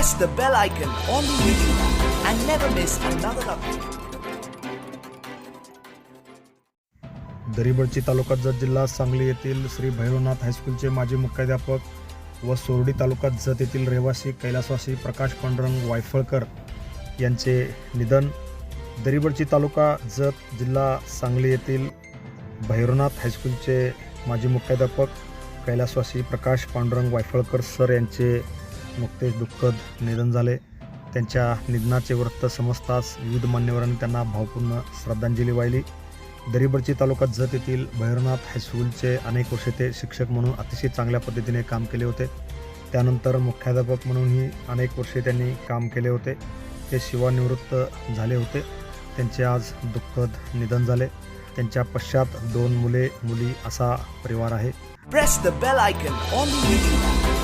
press the bell icon on the YouTube and never miss another update. दरीबडची तालुका जत जिल्हा सांगली येथील श्री भैरवनाथ हायस्कूलचे माजी मुख्याध्यापक व सोरडी तालुका जत येथील रहिवासी कैलासवासी प्रकाश पांडुरंग वायफळकर यांचे निधन दरीबडची तालुका जत जिल्हा सांगली येथील भैरवनाथ हायस्कूलचे माजी मुख्याध्यापक कैलासवासी प्रकाश पांडुरंग वायफळकर सर यांचे नुकतेच दुःखद निधन झाले. त्यांच्या निधनाचे वृत्त समजताच विविध मान्यवरांनी त्यांना भावपूर्ण श्रद्धांजली वाहिली. दरिबडची तालुका जत येथील भैरवनाथ हायस्कूलचे अनेक वर्षे ते शिक्षक म्हणून अतिशय चांगल्या पद्धतीने काम केले होते. त्यानंतर मुख्याध्यापक म्हणूनही अनेक वर्षे त्यांनी काम केले होते. ते शिवानिवृत्त झाले होते. त्यांचे आज दुःखद निधन झाले. त्यांच्या पश्चात दोन मुले मुली असा परिवार आहे.